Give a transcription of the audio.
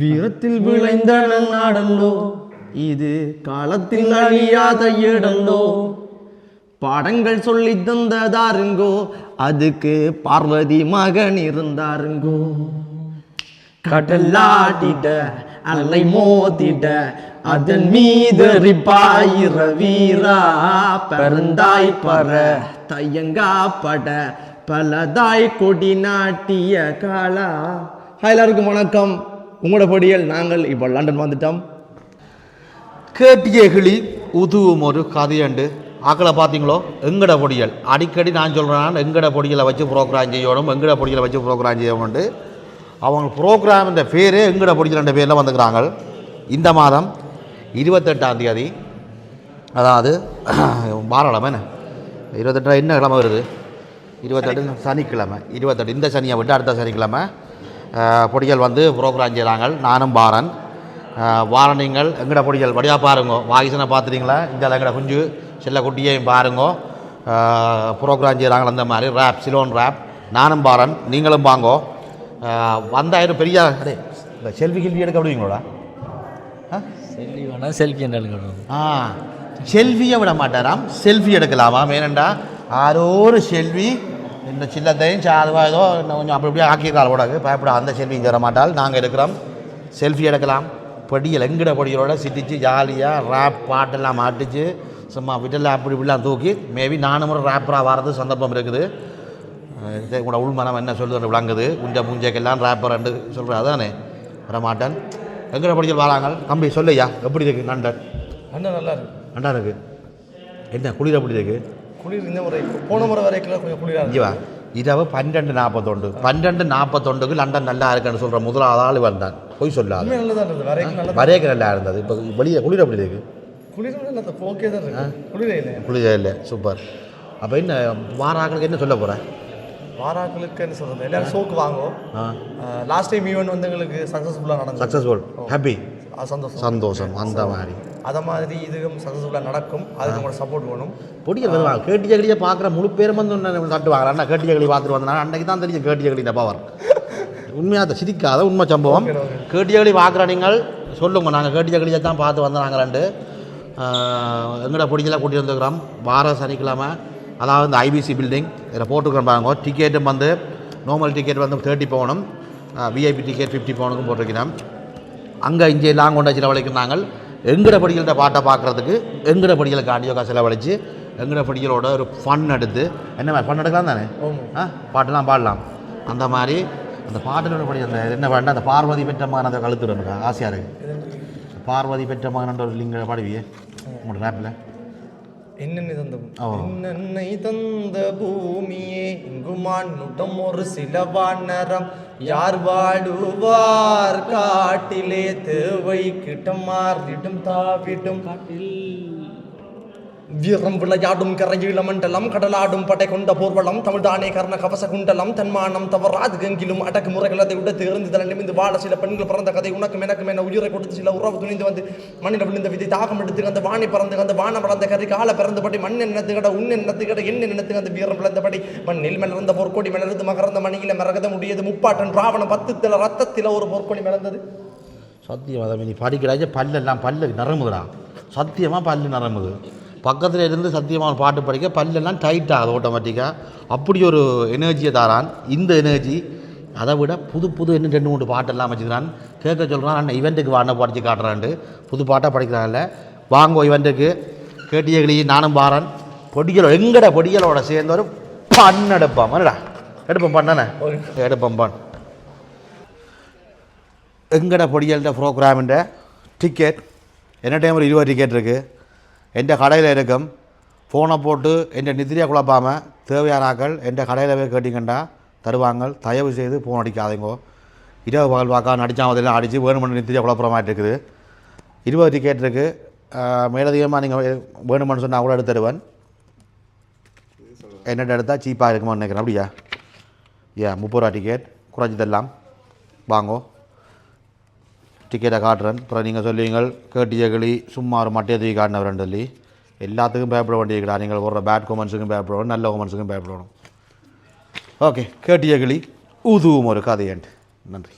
வீரத்தில் விளைந்த நாடல்லோ இது காலத்தில் அழியாத இடந்தோ பாடங்கள் சொல்லி தந்ததாருங்கோ அதுக்கு பார்வதி மகன் இருந்தாருங்கோ. கடலாடிட அலை மோதிட அதன் மீது ரிப்பாயிர வீரா பரந்தாய் பற பட பலதாய் கொடி நாட்டிய காலா எல்லாருக்கும் வணக்கம். உங்களோட பொடியல் நாங்கள் இப்போ லண்டன் வந்துட்டோம். கேட்டியகிளி உதுவும் ஒரு கதையண்டு. ஆக்களை பார்த்தீங்களோ? எங்கட பொடியல்? அடிக்கடி நான் சொல்கிறேன் எங்கட பொடியலை வச்சு ப்ரோக்ராம் செய்யணும் எங்கட பொடியலை வச்சு ப்ரோக்ராம் செய்யணும்ட்டு அவங்க ப்ரோக்ராம் இந்த பேரே எங்கட பொடியல் என்ற பேரில் வந்துக்கிறாங்க. இந்த மாதம் இருபத்தெட்டாம் தேதி அதாவது வாரக்கிழமை என்ன? இருபத்தெட்டு என்ன கிழமை வருது? இருபத்தெட்டு சனிக்கிழமை. இருபத்தெட்டு இந்த சனியை விட்டு அடுத்த சனிக்கிழமை. பொடிகள் வந்து ப்ரோக்ராம் செய்கிறாங்க நானும் பாரன். நீங்கள் எங்கட பொடிகள்? வடியாக பாருங்கோ. வாகிசனை பார்த்துட்டீங்களா? இந்த எங்கட குஞ்சு செல்ல குட்டியையும் பாருங்கோ ப்ரோக்ராம் செய்கிறாங்க அந்த மாதிரி. ரேப் சிலோன் ரேப் நானும் பாரன் நீங்களும் வாங்கோ. வந்தாயிரம் பெரிய அடே இந்த செல்ஃபி கில்வி எடுக்க விடுவீங்களோடா? ஆ? செல்ஃபி வேணால் செல்ஃபி என்ன எடுக்கணும் ஆ செல்ஃபியை விட மாட்டாராம். செல்ஃபி எடுக்கலாமா ஏனண்டா ஆரோ ஒரு செல்வி இந்த சில்லத்தையும் சாதுவாக ஏதோ இன்னும் கொஞ்சம் அப்படி இப்படியே ஆக்கியிருக்காள் உடகு பயப்பட அந்த செல்ஃபியும் தர மாட்டால் நாங்கள் எடுக்கிறோம். செல்ஃபி எடுக்கலாம். பொடியல் எங்கிட பொடிகளோட சிட்டிச்சு ஜாலியாக ரேப் பாட்டெல்லாம் மாட்டிச்சு. சும்மா விட்டல அப்படி இப்படிலாம் தூக்கி. மேபி நானும் ஒரு ரேப்பராக வரது சந்தர்ப்பம் இருக்குது. கூட உள்மனம் என்ன சொல்லுறது விளங்குது. குஞ்ச முஞ்சைக்கெல்லாம் ரேப்பர் ரெண்டு சொல்கிற அதானே? வர மாட்டேன் எங்கட படிச்சல் வராங்க கம்பி சொல்லையா எப்படி இருக்கு? நண்டன் அண்ணன் நல்லா இருக்கு. நண்டா இருக்கு. என்ன குளிர் எப்படி இருக்கு? குளிர் இந்த முறை போன முறை வரைக்கும் கொஞ்சம் வா. இரவு பன்னெண்டு நாற்பத்தொண்டு பன்னெண்டு நாற்பத்தொண்டுக்கு லண்டன் நல்லா இருக்குன்னு சொல்கிற முதலாவது ஆள் வந்தான். போய் சொல்லாது. வரைக்கும் நல்லா இருந்தது. இப்போ வெளியே குளிர் எப்படி இருக்கு? குளிர் தான் குளிரே இல்லை குளிர் இல்லை. சூப்பர். அப்போ என்ன வார ஆட்களுக்கு என்ன சொல்ல போகிறேன் வாராக்களுக்கு என்ன சொல்றது? எல்லாரும் சோக்கு வாங்குவோம். லாஸ்ட் டைம் ஈவெண்ட் வந்து எங்களுக்கு சக்ஸஸ்ஃபுல்லாக நடந்தது. சக்ஸஸ்ஃபுல் ஹாப்பி சந்தோஷம். சந்தோஷம் அந்த மாதிரி. அதை மாதிரி இதுவும் சக்ஸஸ்ஃபுல்லாக நடக்கும். அதுக்கு உங்களோட சப்போர்ட் வேணும். பொடியல் வருவாங்க கேட்டியகளியை பார்க்குற முழு பேரும் வந்து ஒன்று தட்டுவாங்க. அண்ணா கேட்டியகளி பார்த்துட்டு வந்தா அன்னைக்கு தான் தெரியும் கேட்டியகளி பவர் உண்மையாக சிரிக்காத உண்மை சம்பவம். கேட்டியகளி பார்க்குற நீங்கள் சொல்லுங்க. நாங்கள் கேட்டியகளியை தான் பார்த்து வந்தாங்க ரெண்டு எங்கட பொடிகளை கூட்டி வந்துக்கிறோம் வார சனிக்கிழமை. அதாவது இந்த ஐபிசி பில்டிங் இதில் போட்டுக்கிறோம் பாருங்க. டிக்கெட்டும் வந்து நார்மல் டிக்கெட் வந்து தேர்ட்டி போகணும். விஐபி டிக்கெட் ஃபிஃப்டி போகணுக்கும் போட்டிருக்கிறோம். அங்கே இங்கே எல்லாம் கொண்டு செலவழிக்கும் நாங்கள். எங்கட படிகளோட பாட்டை பார்க்குறதுக்கு எங்கட படிகளுக்கு ஆடியோ காசு செலவழித்து எங்கட படிகளோட ஒரு ஃபன் எடுத்து என்ன மாதிரி ஃபன் எடுக்கலாம் தானே? ஆ பாட்டெல்லாம் பாடலாம். அந்த மாதிரி அந்த பாட்டிலோட படி அந்த என்ன வேண்டாம் அந்த பார்வதி பெற்ற மகன் அந்த கழுத்து எனக்கு ஆசையாக இருக்குது பார்வதி பெற்ற மகன் ஒரு லிங்க பாடுவியே உங்களோட ரேப்பில் என்னென்ன தந்த. என்னென்னை தந்த பூமியே? இங்கு மானுடம் ஒரு சில வானரம் யார் வாடுவார் காட்டிலே தேவை கிட்டம் மாறிடும் தாவிடும் வீரம் விளையாடும் கரையீழ மண்டலம் கடலாடும் படை கொண்ட போர்வளம் தமிழ்தானே கர்ண கவச குண்டலம் தன்மானம் தவறாது கெங்கிலும் அடக்கு முறைகள் அதை விட தேர்ந்து தலை நிமிந்து வாழ சில பெண்கள் பிறந்த கதை உனக்கும் எனக்கும் என உயிரை கொடுத்து சில உறவு துணிந்து வந்து மண்ணில் விழுந்த விதி தாகம் எடுத்து அந்த வானை பறந்து அந்த வானம் வளர்ந்த கரை கால பிறந்தபடி மண் என்னத்து கட உன் என்னத்து கட என்ன நினைத்து அந்த வீரம் விளைந்தபடி. மண்ணில் மலர்ந்த பொற்கொடி மலர்ந்து மகர்ந்த மணியில மரகத முடியது முப்பாட்டன் ராவண தில ரத்தத்தில ஒரு பொற்கொடி மலர்ந்தது. சத்தியம் அதை நீ படிக்கிறாச்சு பல்லெல்லாம் பல்லு நரமுதுடா சத்தியமாக பல்லு நரமுது பக்கத்தில் இருந்து சத்தியமான பாட்டு படிக்க பல்லெல்லாம் டைட் ஆகுது ஆட்டோமேட்டிக்காக அப்படி ஒரு எனர்ஜியை தாரான். இந்த எனர்ஜி அதை விட புது புது இன்னும் ரெண்டு மூணு பாட்டெல்லாம் வச்சுக்கிறான். கேட்க சொல்கிறான் அண்ணன் இவெண்ட்டுக்கு வாண்ண படித்து காட்டுறான்ட்டு. புது பாட்டாக படிக்கிறான்ல வாங்கோ இவெண்ட்டுக்கு கேட்டியகளி நானும் பாரன் பொடிகளோ எங்கட பொடிகளோட சேர்ந்து ஒரு பண் எடுப்பான் என்னடா? எடுப்போம் பண்ணானே எடுப்போம் பண் எங்கட பொடியல்கிட்ட ப்ரோக்ராமின்ற டிக்கெட் என்ன டைம் ஒரு இருபது டிக்கெட் இருக்குது எந்த கடையில் இருக்கும். ஃபோனை போட்டு எந்த நிதிரியை குழப்பாமல் தேவையான ஆக்கள் எந்த கடையில் போய் கேட்டிங்கன்னா தருவாங்க தயவு செய்து ஃபோன் அடிக்காதீங்கோ. இரவு பகல் அடித்தான் அதெல்லாம் அடித்து வேணுமென்று நித்திரியை குழப்புற மாதிரி இருக்குது. இருபது டிக்கெட் இருக்குது மேலதிகமாக நீங்கள் வேணுமென்னு சொன்னால் கூட எடுத்து தருவேன். என்னட்ட எடுத்தால் சீப்பாக இருக்குமான்னு நினைக்கிறேன். அப்படியா? ஏன் முப்பது ரூபா டிக்கெட் குறைஞ்சதெல்லாம். வாங்கோ. டிக்கெட்டை காட்டுறேன் அப்புறம் நீங்கள் சொல்லுவீங்க கேட்டிய கிளி சும்மா ஒரு மட்டையை தூக்கி காட்டினவரன் சொல்லி எல்லாத்துக்கும் பயப்பட வேண்டியிருக்கிறா நீங்கள் ஒரு பேட் கொமெண்ட்ஸுக்கும் பயப்படணும் நல்ல கொமெண்ட்ஸுக்கும் பயப்படணும் ஓகே கேட்டிய கிளி உதுவும் ஒரு கதையன்ட்டு நன்றி